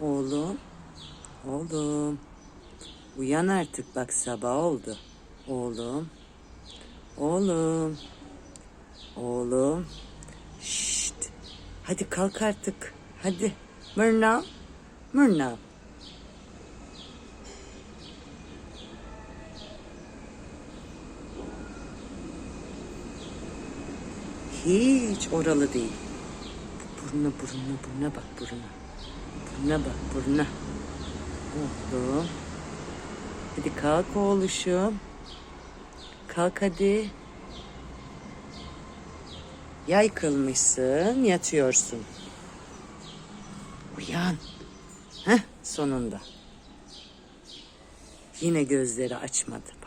Oğlum. Oğlum. Uyan artık bak sabah oldu. Oğlum. Oğlum. Oğlum. Şşt. Hadi kalk artık. Hadi. Mırnav. Mırnav. Hiç oralı değil. Buruna buruna buruna bak buruna. Buruna bak buruna. Oğlum. Hadi kalk oğluşum. Kalk hadi. Yay kılmışsın, yatıyorsun. Uyan. Heh, sonunda. Yine gözleri açmadı.